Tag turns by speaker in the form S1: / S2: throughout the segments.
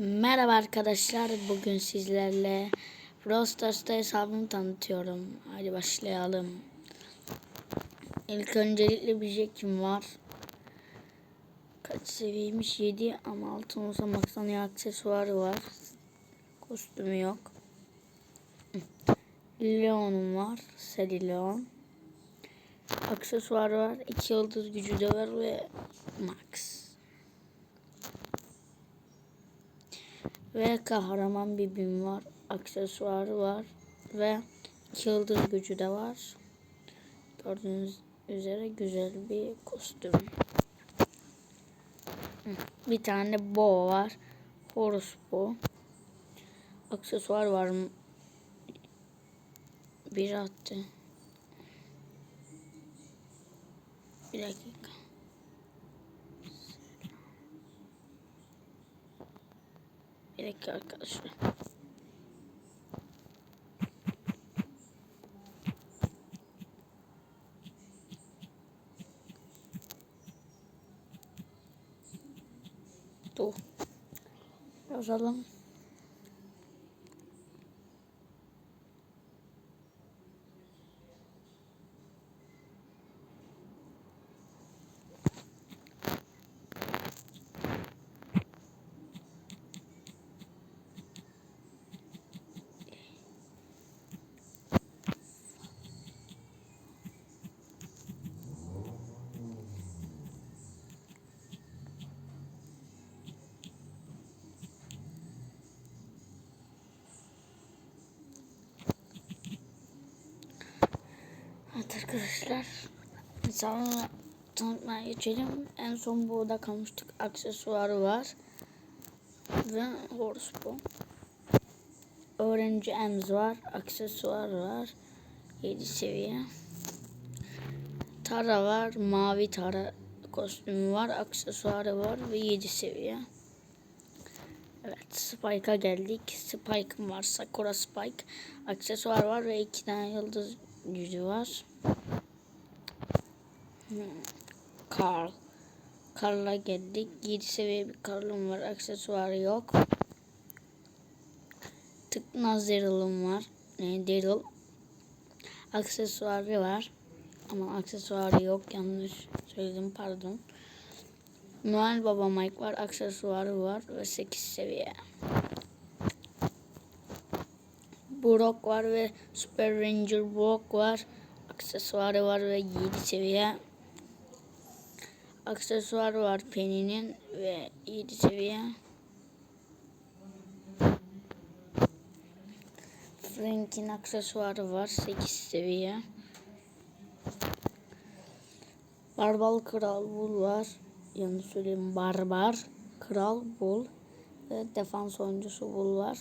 S1: Merhaba arkadaşlar. Bugün sizlerle Brawl Stars'ta hesabımı tanıtıyorum. Hadi başlayalım. İlk öncelikle bir jekim var. Kaç seviyeymiş? 7 ama altın olsa maksana aksesuarı var. Kostümü yok. Leon'um var. Seri Leon. Aksesuarı var. 2 yıldız gücü de var ve max. Ve kahraman bir bim var. Aksesuarı var. Ve yıldız gücü de var. Gördüğünüz üzere güzel bir kostüm. Bir tane bo var. Horus bo. Aksesuar var? Bir attı. Bir dakika. Dakika arkadaşlar. Dur. Yazalım. Evet arkadaşlar. Sonra tanıtmaya geçelim. En son burada kalmıştık. Aksesuarı var. Ve horse bu. Öğrenci emz var. Aksesuar var. 7 seviye. Tara var. Mavi tara kostümü var. Aksesuarı var ve 7 seviye. Evet Spike'a geldik. Spike'ım var. Sakura Spike. Aksesuar var ve iki tane yıldız gücü var. Carl. Carl'a geldik. 7 seviye bir Carl'ım var. Aksesuarı yok. Tıknaz Daryl'ım var. Ne Daryl. Aksesuarı var. Ama aksesuarı yok. Yanlış söyledim pardon. Noel Baba Mike var. Aksesuarı var ve 8 seviye. Brock var ve Super Ranger Brock var. Aksesuarı var ve 7 seviye. Aksesuarı var Penny'nin ve 7 seviye. Frank'in aksesuarı var 8 seviye. Barbal Kral Bull var. Yanlış söyleyeyim Barbar Kral Bull ve defans oyuncusu Bull var.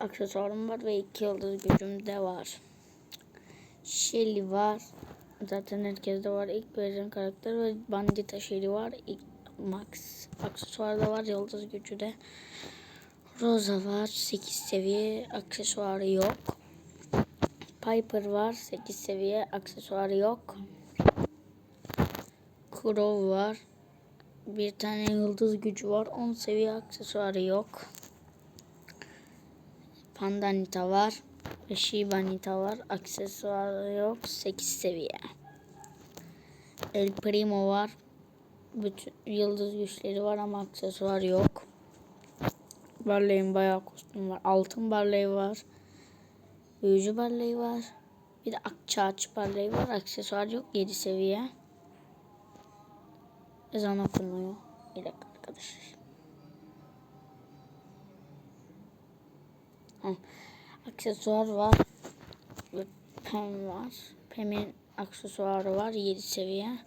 S1: Aksesuarım var ve 2 yıldız gücüm de var. Shelly var. Zaten herkeste var. İlk verilen karakter ve Bandita Shelly var. İlk Max. Aksesuar da var. Yıldız gücü de. Rosa var. 8 seviye. Aksesuarı yok. Piper var. 8 seviye. Aksesuarı yok. Crow var. Bir tane yıldız gücü var. 10 seviye aksesuarı yok. Pandanita var. Ve Shibanita var. Aksesuarı yok. 8 seviye. El Primo var. Bütün yıldız güçleri var ama aksesuar yok. Barley'in bayağı kostüm var. Altın Barley var. Büyücü Barley var. Bir de Akçaağaç Barley var. Aksesuar yok. 7 seviye. Ezan okunuyor. Bir dakika arkadaşlar. Aksesuar var. Pem var. Pem'in aksesuarı var. 7 seviye.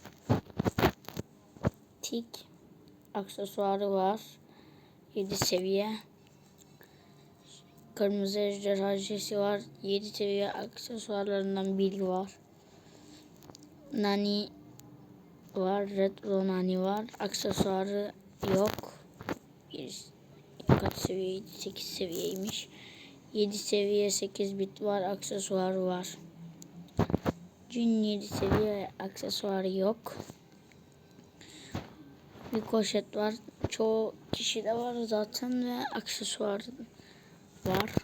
S1: Tik. Aksesuarı var. 7 seviye. Kırmızı ejderha jesi var. 7 seviye aksesuarlarından biri var. Nani var. Red Ronani var. Aksesuarı yok. Bir, kaç seviye? 8 seviyeymiş. 7 seviye 8 bit var. Aksesuarı var. Cin 7 seviye aksesuarı yok. Bir koşet var. çoğu kişide var zaten ve aksesuar var.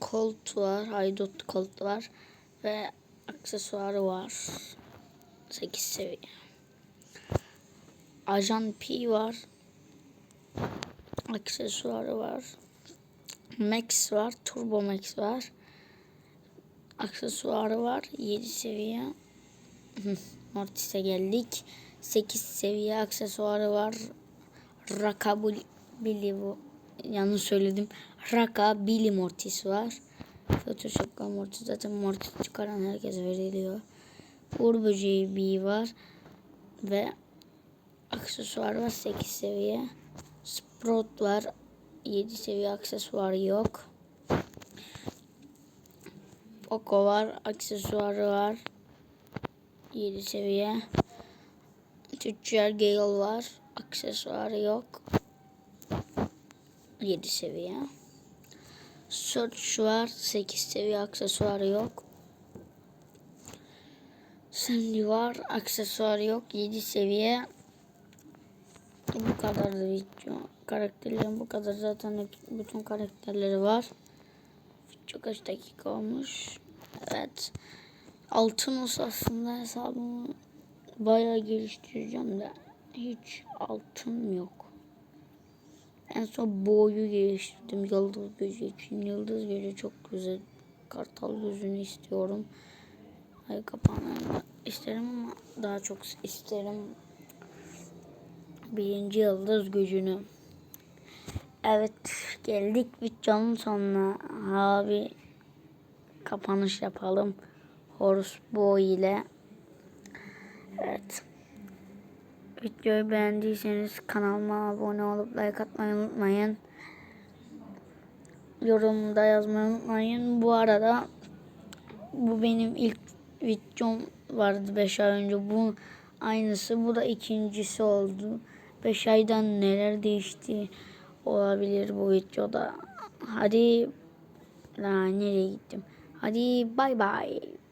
S1: Colt var, haydut Colt var ve aksesuarı var. 8 seviye. Ajan P var. Aksesuarı var. Max var, Turbo Max var. Aksesuarı var, 7 seviye. Mortis'e geldik. 8 seviye aksesuarı var. Raka Billy bu. Yanlış söyledim. Raka Billy Mortis var. Photoshop'la Mortis zaten Mortis çıkaran herkese veriliyor. Uğur Böceği B var. Ve aksesuar var 8 seviye. Sprout var. 7 seviye aksesuar yok. Poco var. Aksesuarı var. 7 seviye. Tüccar Gale var. Aksesuarı yok. 7 seviye. Search var. 8 seviye aksesuarı yok. Sandy var. Aksesuarı yok. 7 seviye. Bu kadar da video. Karakterlerin bu kadar zaten hep, bütün karakterleri var. Çok kaç dakika olmuş. Evet. Altın olsa aslında hesabımı bayağı geliştireceğim de hiç altın yok. En son boyu geliştirdim yıldız gözü için. Yıldız gözü çok güzel. Kartal gözünü istiyorum. Ay kapağını isterim ama daha çok isterim birinci yıldız gücünü. Evet geldik videonun sonuna. Abi kapanış yapalım. Horse Boy ile. Evet. Videoyu beğendiyseniz kanalıma abone olup like atmayı unutmayın. Yorumda yazmayı unutmayın. Bu arada bu benim ilk videom vardı 5 ay önce. Bu aynısı. Bu da ikincisi oldu. 5 aydan neler değişti olabilir bu videoda. Hadi la nereye gittim? Hadi bay bay.